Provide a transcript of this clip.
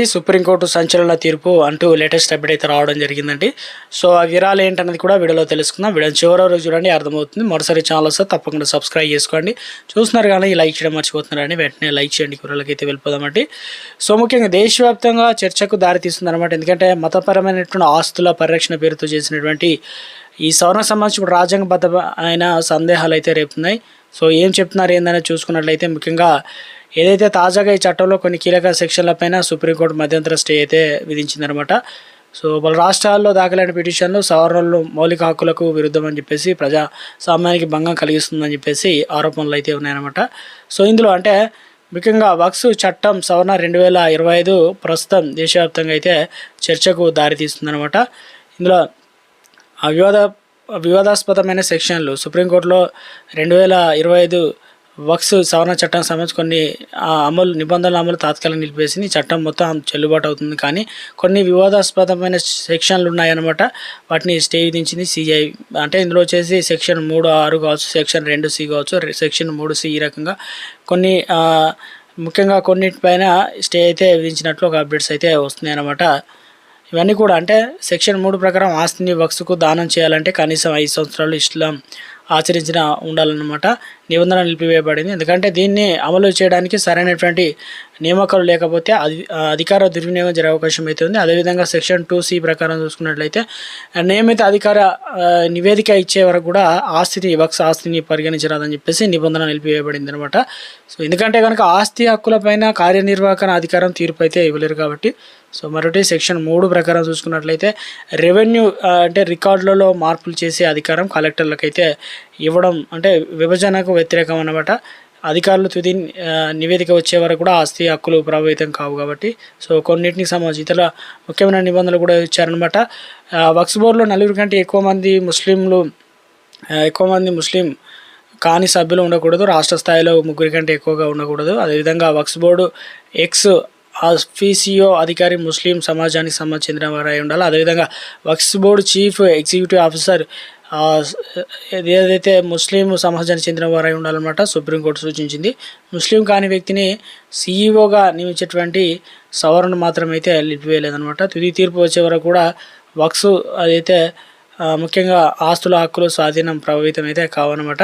ఈ సుప్రీంకోర్టు సంచలన తీర్పు అంటూ లేటెస్ట్ అప్డేట్ అయితే రావడం జరిగిందండి. సో ఆ విరాలు ఏంటనేది కూడా వీడియోలో తెలుసుకుందాం. వీడియో చివరి రోజు చూడండి అర్థమవుతుంది. మరోసారి ఛానల్ వస్తే తప్పకుండా సబ్స్క్రైబ్ చేసుకోండి. చూస్తున్నారు కానీ లైక్ చేయడం మర్చిపోతున్నారని వెంటనే లైక్ చేయండి. కూరలకైతే అయితే వెళ్ళిపోదామండి. సో ముఖ్యంగా దేశవ్యాప్తంగా చర్చకు దారితీస్తుందన్నమాట. ఎందుకంటే మతపరమైనటువంటి ఆస్తుల పరిరక్షణ పేరుతో చేసినటువంటి ఈ సవరణ సంబంధించి ఇప్పుడు రాజ్యాంగబద్ధ అయిన సందేహాలు అయితే రేపుతున్నాయి సో ఏం చెప్తున్నారు ఏందనేది చూసుకున్నట్లయితే ముఖ్యంగా ఏదైతే తాజాగా ఈ చట్టంలో కొన్ని కీలక సెక్షన్లపైన సుప్రీంకోర్టు మధ్యంతర స్టే అయితే విధించిందనమాట. సో పలు రాష్ట్రాల్లో దాఖలైన పిటిషన్లు సవరణలు మౌలిక హక్కులకు విరుద్ధం అని చెప్పేసి ప్రజా సామాన్యానికి భంగం కలిగిస్తుందని చెప్పేసి ఆరోపణలు అయితే ఉన్నాయన్నమాట. సో ఇందులో అంటే ముఖ్యంగా వక్స్ చట్టం సవరణ రెండు వేల ఇరవై ఐదు ప్రస్తుతం దేశవ్యాప్తంగా అయితే చర్చకు దారితీస్తుందనమాట ఇందులో వివాద వివాదాస్పదమైన సెక్షన్లు. సుప్రీంకోర్టులో రెండు వేల ఇరవై ఐదు వక్స్ సవరణ చట్టం సంబంధించి కొన్ని అమలు నిబంధనల అమలు తాత్కాలిక నిలిపేసి చట్టం మొత్తం చెల్లుబాటు అవుతుంది కానీ కొన్ని వివాదాస్పదమైన సెక్షన్లు ఉన్నాయన్నమాట వాటిని స్టే విధించింది సిఐ అంటే ఇందులో వచ్చేసి సెక్షన్ మూడు ఆరు కావచ్చు సెక్షన్ రెండు సి కావచ్చు సెక్షన్ మూడు సి ఈ రకంగా కొన్ని ముఖ్యంగా కొన్నిటిపైన స్టే అయితే విధించినట్లు ఒక అప్డేట్స్ అయితే వస్తున్నాయి అన్నమాట ఇవన్నీ కూడా అంటే సెక్షన్ మూడు ప్రకారం ఆస్తిని వక్సుకు దానం చేయాలంటే కనీసం ఐదు సంవత్సరాలు ఇస్లాం ఆచరించిన ఉండాలన్నమాట. నిబంధన నిలిపివేయబడింది. ఎందుకంటే దీన్ని అమలు చేయడానికి సరైనటువంటి నియామకాలు లేకపోతే అది అధికార దుర్వినియోగం జరిగే అవకాశం అయితే ఉంది. అదేవిధంగా సెక్షన్ టూ సి ప్రకారం చూసుకున్నట్లయితే నియమిత అధికార నివేదిక ఇచ్చే వరకు కూడా ఆస్తిని వక్స్ ఆస్తిని పరిగణించరాదని చెప్పేసి నిబంధన నిలిపివేయబడింది అనమాట సో ఎందుకంటే కనుక ఆస్తి హక్కులపైన కార్యనిర్వాహకన అధికారం తీర్పు అయితే ఇవ్వలేరు కాబట్టి సో మరొకటి సెక్షన్ మూడు ప్రకారం చూసుకున్నట్లయితే రెవెన్యూ అంటే రికార్డులలో మార్పులు చేసే అధికారం కలెక్టర్లకు అయితే ఇవ్వడం అంటే విభజనకు వ్యతిరేకం అన్నమాట. అధికారులు తుది నివేదిక వచ్చే వరకు కూడా ఆస్తి హక్కులు ప్రభావితం కావు కాబట్టి. సో కొన్నింటికి సంబంధించి ఇతర ముఖ్యమైన నిబంధనలు కూడా ఇచ్చారనమాట వక్స్ బోర్డులో నలుగురు కంటే ఎక్కువ మంది ముస్లింలు ఎక్కువ మంది ముస్లిం కాని సభ్యులు ఉండకూడదు. రాష్ట్ర స్థాయిలో ముగ్గురి కంటే ఎక్కువగా ఉండకూడదు. అదేవిధంగా వక్స్ బోర్డు ఎక్స్ ఆఫీసియో అధికారి ముస్లిం సమాజానికి సంబంధించిన వారు అయి ఉండాలి. అదేవిధంగా Waqf board chief executive officer ఏదైతే ముస్లిం సమాజానికి చెందిన వారై ఉండాలన్నమాట సుప్రీంకోర్టు సూచించింది. ముస్లిం కాని వ్యక్తిని సీఈఓగా నియమించేటువంటి సవరణ మాత్రమైతే నిలిపివేయలేదనమాట తుది తీర్పు వచ్చే వరకు కూడా వక్సు అదైతే ముఖ్యంగా ఆస్తుల హక్కులు స్వాధీనం ప్రభావితం అయితే కావన్నమాట.